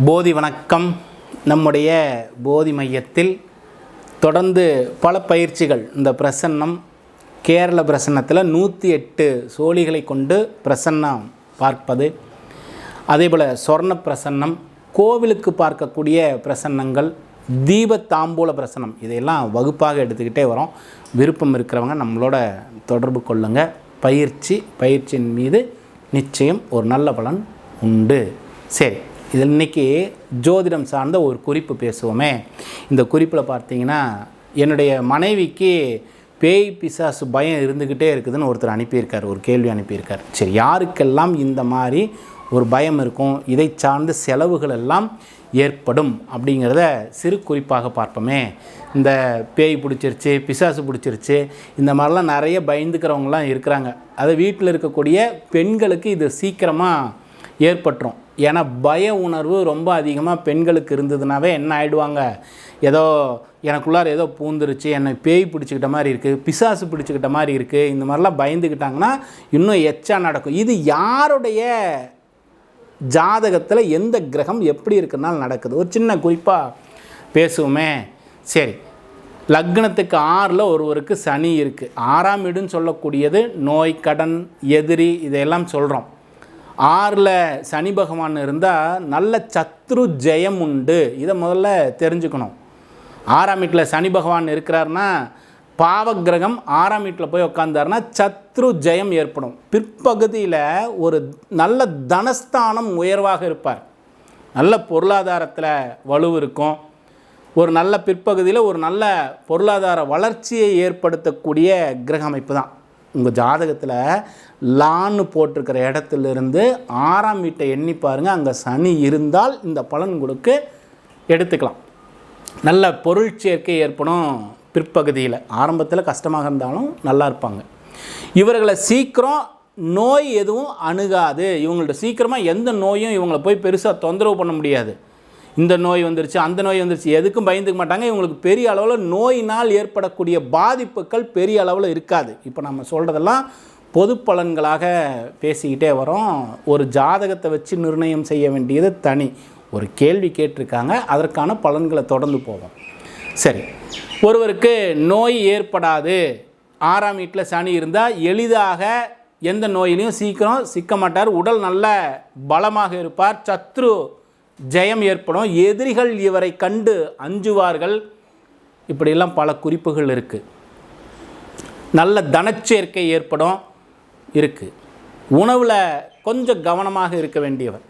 போதி வணக்கம். நம்முடைய போதி மையத்தில் தொடர்ந்து பல பயிற்சிகள். இந்த பிரசன்னம் கேரள பிரசன்னத்தில் நூற்றி எட்டு சோழிகளை கொண்டு பிரசன்னம் பார்ப்பது. அதேபோல் சொர்ண பிரசன்னம் கோவிலுக்கு பார்க்கக்கூடிய பிரசன்னங்கள் தீப தாம்பூல பிரசன்னம் இதையெல்லாம் வகுப்பாக எடுத்துக்கிட்டே வரோம். விருப்பம் இருக்கிறவங்க நம்மளோட தொடர்பு கொள்ளுங்கள் பயிற்சி பயிற்சியின் மீது நிச்சயம் ஒரு நல்ல பலன் உண்டு. சரி. இதில் இன்றைக்கி ஜோதிடம் சார்ந்த ஒரு குறிப்பு பேசுவோமே. இந்த குறிப்பில் பார்த்தீங்கன்னா என்னுடைய மனைவிக்கு பேய் பிசாசு பயம் இருந்துக்கிட்டே இருக்குதுன்னு ஒருத்தர் அனுப்பியிருக்கார் ஒரு கேள்வி அனுப்பியிருக்கார். சரி யாருக்கெல்லாம் இந்த மாதிரி ஒரு பயம் இருக்கும்? இதை சார்ந்த செலவுகள் எல்லாம் ஏற்படும் அப்படிங்கிறத சிறு குறிப்பாக பார்ப்போமே. இந்த பேய் பிடிச்சிருச்சு பிசாசு பிடிச்சிருச்சு இந்த மாதிரிலாம் நிறைய பயந்துக்கிறவங்களாம் இருக்கிறாங்க. அதை வீட்டில் இருக்கக்கூடிய பெண்களுக்கு இது சீக்கிரமாக ஏற்பட்டுரும். ஏன்னா பய உணர்வு ரொம்ப அதிகமாக பெண்களுக்கு இருந்ததுனாவே என்ன ஆகிடுவாங்க ஏதோ எனக்குள்ளார ஏதோ பூந்துருச்சு என்னை பேய் பிடிச்சிக்கிட்ட மாதிரி இருக்குது பிசாசு பிடிச்சிக்கிட்ட மாதிரி இருக்குது இந்த மாதிரிலாம் பயந்துக்கிட்டாங்கன்னா இன்னும் எச்சா நடக்கும். இது யாருடைய ஜாதகத்தில் எந்த கிரகம் எப்படி இருக்குன்னாலும் நடக்குது. ஒரு சின்ன குறிப்பாக பேசுவோமே. சரி லக்னத்துக்கு ஆறில் ஒருவருக்கு சனி இருக்குது ஆறாம் வீடுன்னு சொல்லக்கூடியது நோய் கடன் எதிரி இதையெல்லாம் சொல்கிறோம் ஆறில் சனி பகவான் இருந்தால் நல்ல சத்ரு ஜெயம் உண்டு. இதை முதல்ல தெரிஞ்சுக்கணும். ஆறாம் வீட்டில் சனி பகவான் இருக்கிறாருன்னா பாவக்கிரகம் ஆறாம் வீட்டில் போய் உட்காந்தாருன்னா சத்ரு ஜெயம் ஏற்படும். பிற்பகுதியில் ஒரு நல்ல தனஸ்தானம் உயர்வாக இருப்பார். நல்ல பொருளாதாரத்தில் வலு இருக்கும். ஒரு நல்ல பிற்பகுதியில் ஒரு நல்ல பொருளாதார வளர்ச்சியை ஏற்படுத்தக்கூடிய கிரக அமைப்பு தான். உங்கள் ஜாதகத்தில் லான்னு போட்டிருக்கிற இடத்துலேருந்து ஆறாம் வீட்டை எண்ணி பாருங்கள் அங்கே சனி இருந்தால் இந்த பலன் உங்களுக்கு எடுத்துக்கலாம். நல்ல பொருள் சேர்க்கை ஏற்படும் பிற்பகுதியில். ஆரம்பத்தில் கஷ்டமாக இருந்தாலும் நல்லா இருப்பாங்க. இவர்களை சீக்கிரம் நோய் எதுவும் அணுகாது. இவங்கள்ட்ட சீக்கிரமாக எந்த நோயும் இவங்களை போய் பெருசாக தொந்தரவு பண்ண முடியாது. இந்த நோய் வந்துருச்சு அந்த நோய் வந்துருச்சு. எதுக்கும் பயந்துக்க மாட்டாங்க. இவங்களுக்கு பெரிய அளவில் நோயினால் ஏற்படக்கூடிய பாதிப்புகள் பெரிய அளவில் இருக்காது. இப்போ நம்ம சொல்கிறதெல்லாம் பொது பலன்களாக பேசிக்கிட்டே வரோம். ஒரு ஜாதகத்தை வச்சு நிர்ணயம் செய்ய வேண்டியது தனி. ஒரு கேள்வி கேட்டிருக்காங்க. அதற்கான பலன்களை தொடர்ந்து போவோம். சரி. ஒருவருக்கு நோய் ஏற்படாது. ஆறாம் வீட்டில் சனி இருந்தால் எளிதாக எந்த நோயிலையும் சீக்கிரம் சிக்க மாட்டார். உடல் நல்ல பலமாக இருப்பார். சத்ரு ஜெயம் ஏற்படும். எதிரிகள் இவரை கண்டு அஞ்சுவார்கள். இப்படியெல்லாம் பல குறிப்புகள் இருக்குது நல்ல தனச்சேர்க்கை ஏற்படும் இருக்குது உணவில் கொஞ்சம் கவனமாக இருக்க வேண்டியவர்.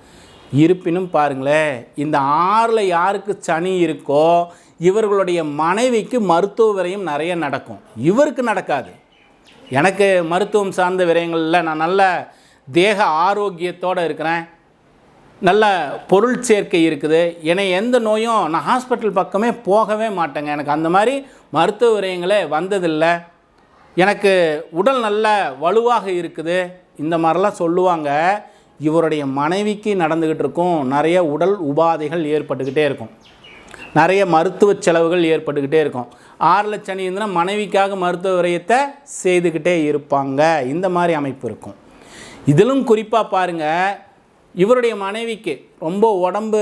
இருப்பினும் பாருங்களேன் இந்த ஆறில் யாருக்கு சனி இருக்கோ இவர்களுடைய மனைவிக்கு மருத்துவ விரயம் நிறைய நடக்கும். இவருக்கு நடக்காது. எனக்கு மருத்துவம் சார்ந்த விரயங்களில் நான் நல்ல தேக ஆரோக்கியத்தோடு இருக்கிறேன். நல்ல பொருள் சேர்க்கை இருக்குது. என்னை எந்த நோயும் நான் ஹாஸ்பிட்டல் பக்கமே போகவே மாட்டேங்க. எனக்கு அந்த மாதிரி மருத்துவ விரயங்களே வந்ததில்லை. எனக்கு உடல் நல்ல வலுவாக இருக்குது. இந்த மாதிரிலாம் சொல்லுவாங்க. இவருடைய மனைவிக்கு நடந்துக்கிட்டு இருக்கும். நிறைய உடல் உபாதைகள் ஏற்பட்டுக்கிட்டே இருக்கும். நிறைய மருத்துவ செலவுகள் ஏற்பட்டுக்கிட்டே இருக்கும். ஆறு லட்சம் இருந்துன்னா மனைவிக்காக மருத்துவ விரயத்தை செய்துக்கிட்டே இருப்பாங்க. இந்த மாதிரி அமைப்பு இருக்கும். இதிலும் குறிப்பாக பாருங்கள் இவருடைய மனைவிக்கு ரொம்ப உடம்பு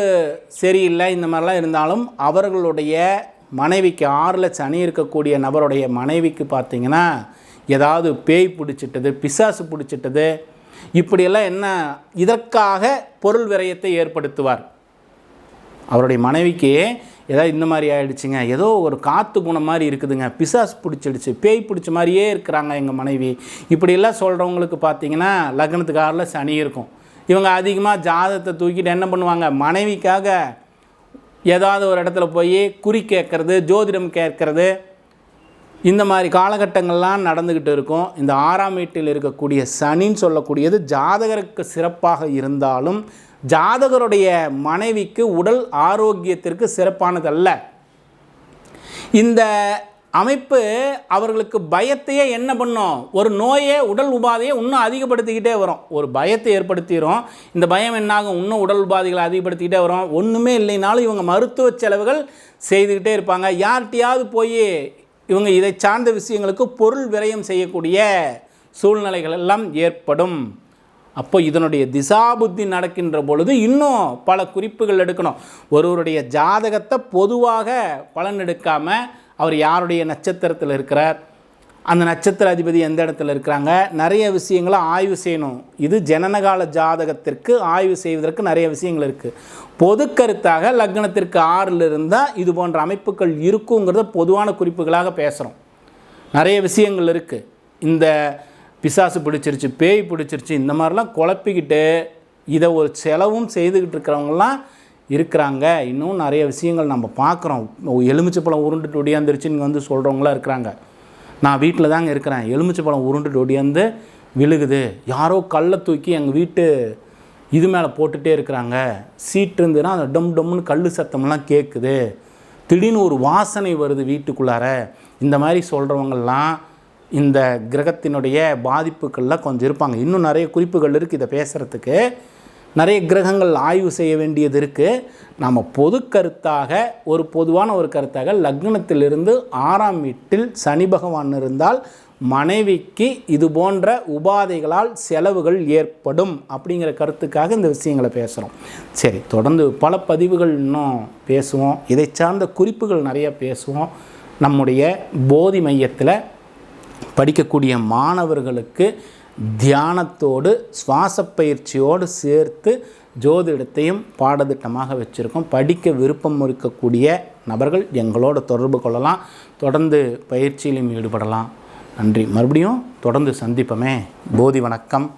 சரியில்லை இந்த மாதிரிலாம் இருந்தாலும் அவர்களுடைய மனைவிக்கு ஆறில் சனி இருக்கக்கூடிய நபருடைய மனைவிக்கு பார்த்தீங்கன்னா ஏதாவது பேய் பிடிச்சிட்டது பிசாசு பிடிச்சிட்டது இப்படியெல்லாம் என்ன இதற்காக பொருள் விரயத்தை ஏற்படுத்துவார். அவருடைய மனைவிக்கு ஏதாவது இந்த மாதிரி ஆயிடுச்சுங்க ஏதோ ஒரு காற்று குணம் மாதிரி இருக்குதுங்க பிசாஸ் பிடிச்சிடுச்சு பேய் பிடிச்ச மாதிரியே இருக்கிறாங்க எங்கள் மனைவி. இப்படியெல்லாம் சொல்கிறவங்களுக்கு பார்த்தீங்கன்னா லக்னத்துக்காரில் சனி இருக்கும். இவங்க அதிகமாக ஜாதகத்தை தூக்கிட்டு என்ன பண்ணுவாங்க? மனைவிக்காக ஏதாவது ஒரு இடத்துல போய் குறி கேட்கறது ஜோதிடம் கேட்கறது இந்த மாதிரி காலகட்டங்கள்லாம் நடந்துக்கிட்டு இருக்கும். இந்த ஆறாம் வீட்டில் இருக்கக்கூடிய சனின்னு சொல்லக்கூடியது ஜாதகருக்கு சிறப்பாக இருந்தாலும் ஜாதகருடைய மனைவிக்கு உடல் ஆரோக்கியத்திற்கு சிறப்பானதல்ல. இந்த அமைப்பு அவர்களுக்கு பயத்தையே என்ன பண்ணும்? ஒரு நோயே உடல் உபாதையை இன்னும் அதிகப்படுத்திக்கிட்டே வரும். ஒரு பயத்தை ஏற்படுத்திடும் இந்த பயம் என்னாகும்? இன்னும் உடல் உபாதைகளை அதிகப்படுத்திக்கிட்டே வரும். ஒன்றுமே இல்லைனாலும் இவங்க மருத்துவ செலவுகள் செய்துக்கிட்டே இருப்பாங்க. யார்கிட்டையாவது போய் இவங்க இதை சார்ந்த விஷயங்களுக்கு பொருள் விரயம் செய்யக்கூடிய சூழ்நிலைகள் எல்லாம் ஏற்படும். அப்போ இதனுடைய திசாபுத்தி நடக்கின்ற பொழுது இன்னும் பல குறிப்புகள் எடுக்கணும். ஒருவருடைய ஜாதகத்தை பொதுவாக பலன் எடுக்காமல் அவர் யாருடைய நட்சத்திரத்தில் இருக்கிறார்? அந்த நட்சத்திர அதிபதி எந்த இடத்துல இருக்கிறாங்க? நிறைய விஷயங்களை ஆய்வு செய்யணும். இது ஜனனகால ஜாதகத்திற்கு ஆய்வு செய்வதற்கு நிறைய விஷயங்கள் இருக்குது பொது கருத்தாக லக்னத்திற்கு ஆறில் இருந்தால் இது போன்ற அமைப்புகள் இருக்குங்கிறத பொதுவான குறிப்புகளாக பேசுகிறோம் நிறைய விஷயங்கள் இருக்குது இந்த பிசாசு பிடிச்சிருச்சு பேய் பிடிச்சிருச்சு இந்த மாதிரிலாம் குழப்பிக்கிட்டு இதை ஒரு செலவும் செய்துக்கிட்டு இருக்கிறவங்களாம் இருக்கிறாங்க. இன்னும் நிறைய விஷயங்கள் நம்ம பார்க்குறோம். எலுமிச்சைப்பழம் உருண்டுட்டு நீங்கள் வந்து சொல்கிறவங்களாம் இருக்கிறாங்க. நான் வீட்டில் தாங்க இருக்கிறேன். எலுமிச்சைப்பழம் உருண்டுட்டு ஒடியாந்து விழுகுது. யாரோ கல்லை தூக்கி எங்கள் வீட்டு இது மேலே போட்டுகிட்டே இருக்கிறாங்க. சீட் இருந்துன்னா அந்த டம் டம்னு கல் சத்தம்லாம் கேட்குது திடீர்னு ஒரு வாசனை வருது வீட்டுக்குள்ளார. இந்த மாதிரி சொல்கிறவங்கெல்லாம் இந்த கிரகத்தினுடைய பாதிப்புகளில் கொஞ்சம் இருப்பாங்க. இன்னும் நிறைய குறிப்புகள் இருக்குது இதை பேசுகிறதுக்கு நிறைய கிரகங்கள் ஆய்வு செய்ய வேண்டியது இருக்குது நம்ம பொது கருத்தாக ஒரு பொதுவான ஒரு கருத்தாக லக்னத்திலிருந்து ஆறாம் வீட்டில் சனி பகவான் இருந்தால் மனைவிக்கு இது போன்ற உபாதைகளால் செலவுகள் ஏற்படும் அப்படிங்கிற கருத்துக்காக இந்த விஷயங்களை பேசுகிறோம் சரி தொடர்ந்து பல பதிவுகள் இன்னும் பேசுவோம். இதை சார்ந்த குறிப்புகள் நிறைய பேசுவோம். நம்முடைய போதி மையத்தில் படிக்கக்கூடிய மாணவர்களுக்கு தியானத்தோடு சுவாச பயிற்சியோடு சேர்த்து ஜோதிடத்தையும் பாடத்திட்டமாக வச்சுருக்கோம். படிக்க விருப்பம் இருக்கக்கூடிய நபர்கள் எங்களோட தொடர்பு கொள்ளலாம். தொடர்ந்து பயிற்சியிலும் ஈடுபடலாம். நன்றி. மறுபடியும் தொடர்ந்து சந்திப்போமே. போதி வணக்கம்.